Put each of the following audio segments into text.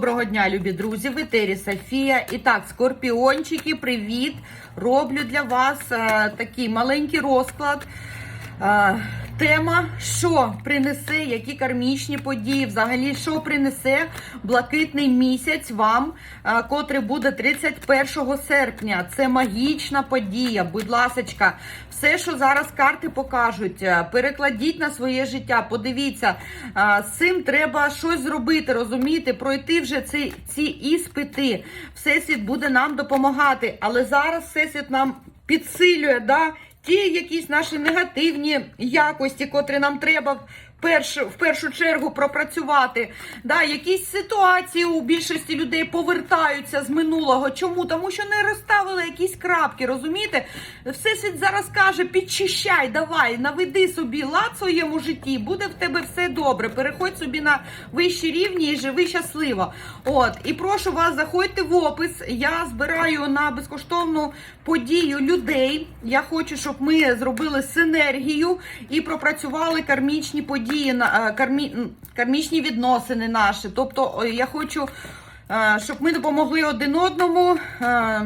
Доброго дня, любі друзі, в етері Софія. І так, скорпіончики, привіт! Роблю для вас е, такий маленький розклад. Е, тема, що принесе, які кармічні події, взагалі, що принесе блакитний місяць вам, е, котрий буде 31 серпня. Це магічна подія. Будь ласочка, все, що зараз карти покажуть, е, перекладіть на своє життя. Подивіться, е, з цим треба щось зробити, розумієте, пройти вже ці, ці іспити. Всесвіт буде нам допомагати. Але зараз всесвіт нам підсилює. да, Ті якісь наші негативні якості, котрі нам треба в першу чергу пропрацювати. Да, якісь ситуації у більшості людей повертаються з минулого. Чому? Тому що не розставили якісь крапки, розумієте? Всесвіт зараз каже, підчищай, давай, наведи собі лад в своєму житті, буде в тебе все добре. Переходь собі на вищі рівні і живи щасливо. От, і прошу вас, заходьте в опис. Я збираю на безкоштовну подію людей. Я хочу, щоб ми зробили синергію і пропрацювали кармічні події, на- е, кармі, кармічні відносини наші. Тобто, я хочу, е, щоб ми допомогли один одному. е,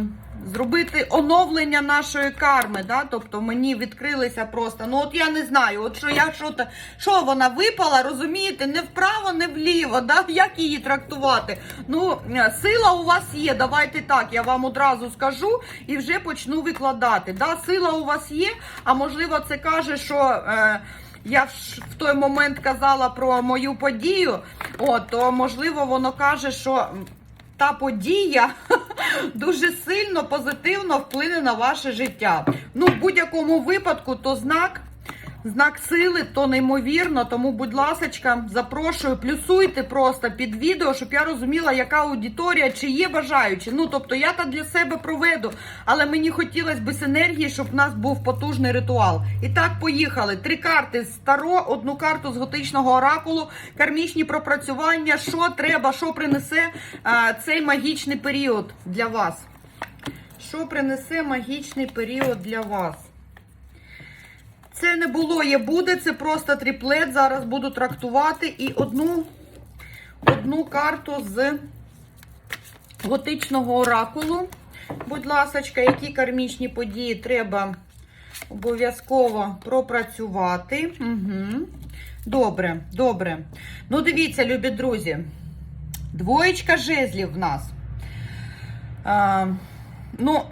Зробити оновлення нашої карми, да? тобто мені відкрилися просто. Ну от я не знаю, от що я що то що вона випала, розумієте, не вправо, не вліво. Да? Як її трактувати? Ну, сила у вас є. Давайте так, я вам одразу скажу і вже почну викладати. Да? Сила у вас є, а можливо, це каже, що. Е, я ж в той момент казала про мою подію, от, то можливо воно каже, що та подія дуже сильно позитивно вплине на ваше життя. Ну, в будь-якому випадку, то знак. Знак сили, то неймовірно, тому, будь ласочка, запрошую, плюсуйте просто під відео, щоб я розуміла, яка аудиторія, чи є бажаючі. Ну, тобто, я так для себе проведу, але мені хотілося б синергії, щоб в нас був потужний ритуал. І так, поїхали. Три карти з Таро, одну карту з готичного оракулу, кармічні пропрацювання, що треба, що принесе а, цей магічний період для вас. Що принесе магічний період для вас? Це не було, є буде, це просто тріплет. Зараз буду трактувати і одну, одну карту з готичного оракулу. Будь ласка, які кармічні події треба обов'язково пропрацювати. Угу. Добре, добре. Ну, дивіться, любі друзі. Двоєчка жезлів в нас. А, ну,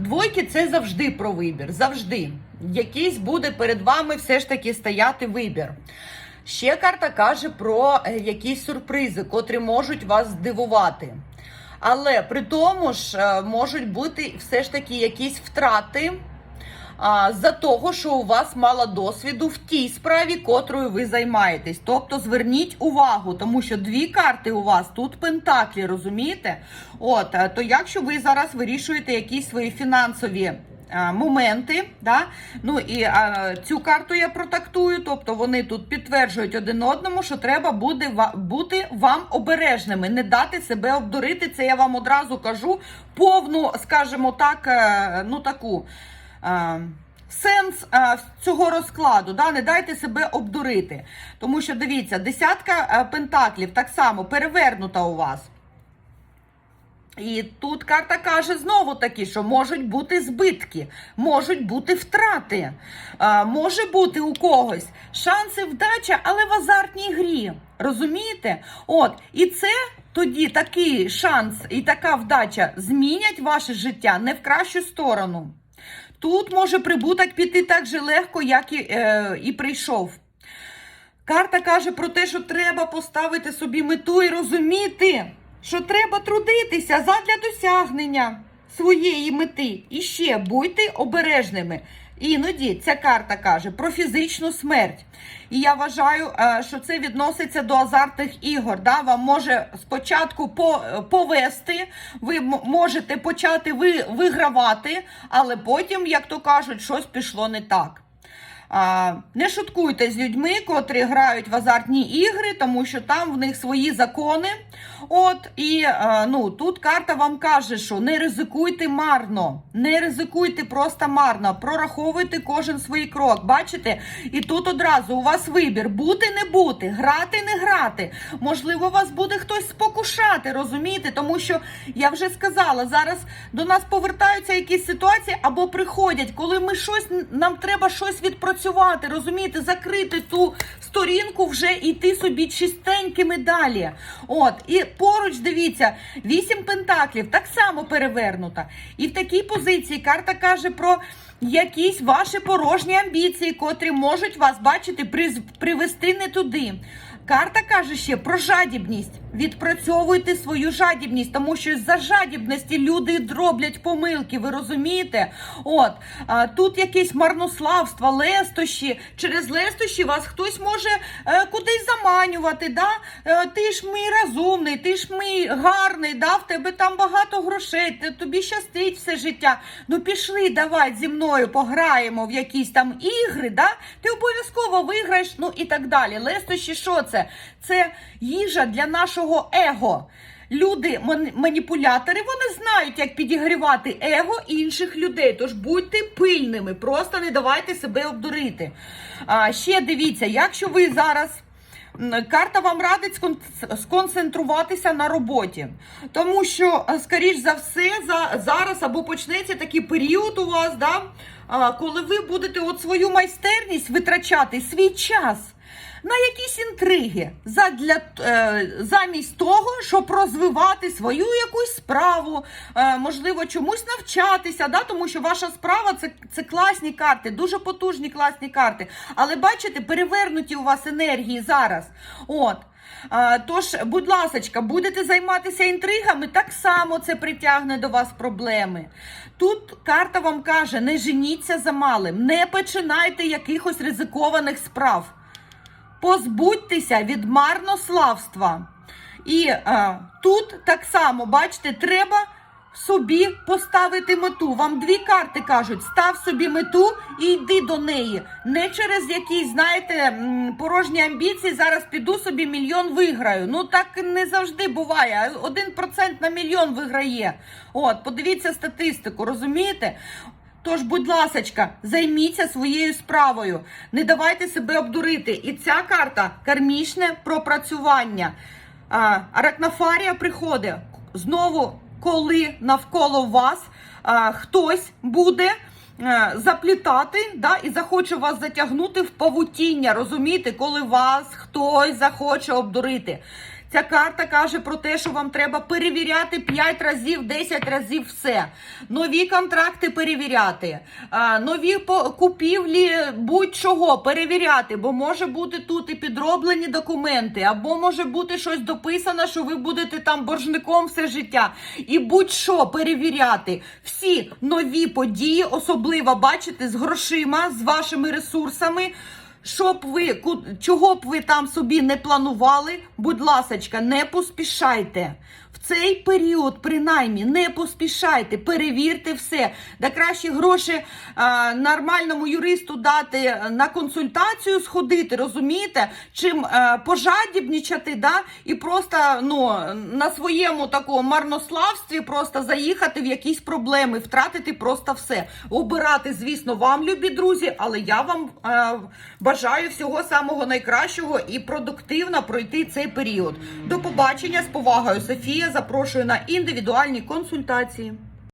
Двойки це завжди про вибір. Завжди. Якийсь буде перед вами все ж таки стояти вибір. Ще карта каже про е, якісь сюрпризи, котрі можуть вас здивувати. Але при тому ж е, можуть бути все ж таки якісь втрати за того, що у вас мало досвіду в тій справі, котрою ви займаєтесь. Тобто зверніть увагу, тому що дві карти у вас тут пентаклі, розумієте? От, е, то якщо ви зараз вирішуєте якісь свої фінансові. А, Моменти, да? ну і а, цю карту я протактую, тобто вони тут підтверджують один одному, що треба буде бути вам обережними, не дати себе обдурити. Це я вам одразу кажу повну, скажімо так, е, ну таку е, сенс е, цього розкладу. Да? Не дайте себе обдурити. Тому що дивіться, десятка е, пентаклів так само перевернута у вас. І тут карта каже знову таки, що можуть бути збитки, можуть бути втрати, може бути у когось шанси вдача, але в азартній грі. Розумієте? От, і це тоді такий шанс і така вдача змінять ваше життя не в кращу сторону. Тут може прибуток піти так же легко, як і, е, і прийшов. Карта каже про те, що треба поставити собі мету і розуміти, що треба трудитися задля досягнення своєї мети. І ще будьте обережними. Іноді ця карта каже про фізичну смерть. І я вважаю, е, що це відноситься до азартних ігор. Да? Вам може спочатку повести, ви можете почати вигравати, але потім, як то кажуть, щось пішло не так. Не шуткуйте з людьми, котрі грають в азартні ігри, тому що там в них свої закони. От і е, ну тут карта вам каже, що не ризикуйте марно, не ризикуйте просто марно. Прораховуйте кожен свій крок. Бачите? І тут одразу у вас вибір: бути, не бути, грати, не грати. Можливо, вас буде хтось спокушати, розумієте? Тому що я вже сказала, зараз до нас повертаються якісь ситуації або приходять, коли ми щось нам треба щось відпрацювати, розумієте, закрити ту сторінку вже йти собі чистенькими далі. От, і поруч дивіться, вісім пентаклів так само перевернута. І в такій позиції карта каже про якісь ваші порожні амбіції, котрі можуть вас бачити, привести не туди. Карта каже ще про жадібність. Відпрацьовуйте свою жадібність, тому що з-за жадібності люди роблять помилки. Ви розумієте? От а, тут якесь марнославство, лестощі. Через лестощі вас хтось може е, кудись заманювати. Да? Е, ти ж мій розумний, ти ж мій гарний, да? в тебе там багато грошей, тобі щастить все життя. Ну пішли, давай зі мною пограємо в якісь там ігри. Да? Ти обов'язково виграєш, ну і так далі. Лестощі, що це? Це їжа для нашого его. Люди, маніпулятори, вони знають, як підігрівати его інших людей. Тож будьте пильними, просто не давайте себе обдурити. А, ще дивіться, якщо ви зараз. Карта вам радить сконцентруватися на роботі, тому що, скоріш за все, за, зараз або почнеться такий період у вас, да, коли ви будете от свою майстерність витрачати свій час на якісь інтриги задля, е, замість того, щоб розвивати свою якусь справу, е, можливо, чомусь навчатися, да? тому що ваша справа це, це класні карти, дуже потужні класні карти. Але бачите, перевернуті у вас енергії зараз. От. Тож, будь ласочка, будете займатися інтригами, так само це притягне до вас проблеми. Тут карта вам каже: не женіться за малим, не починайте якихось ризикованих справ позбудьтеся від марнославства. І е, тут так само, бачите, треба собі поставити мету. Вам дві карти кажуть: став собі мету і йди до неї. Не через якісь, знаєте, порожні амбіції. Зараз піду собі мільйон виграю. Ну так не завжди буває. Один процент на мільйон виграє. От, подивіться статистику, розумієте? Тож, будь ласочка, займіться своєю справою, не давайте себе обдурити. І ця карта кармічне пропрацювання. А, приходить знову, коли навколо вас а, хтось буде. е, Заплітати да, і захоче вас затягнути в павутіння, розумієте, коли вас хтось захоче обдурити. Ця карта каже про те, що вам треба перевіряти 5 разів, 10 разів все. Нові контракти перевіряти, нові купівлі будь-чого перевіряти, бо може бути тут і підроблені документи, або може бути щось дописано, що ви будете там боржником все життя. І будь-що перевіряти. Всі нові події, особливо бачите, з грошима, з вашими ресурсами. Щоб ви чого б ви там собі не планували, будь ласочка, не поспішайте. В цей період, принаймні, не поспішайте, перевірте все. Да краще гроші а, нормальному юристу дати на консультацію сходити, розумієте? Чим а, пожадібнічати, да? і просто ну, на своєму такому марнославстві просто заїхати в якісь проблеми, втратити просто все. Обирати, звісно, вам, любі друзі, але я вам е, бажаю всього самого найкращого і продуктивно пройти цей період. До побачення з повагою, Софія. Запрошую на індивідуальні консультації.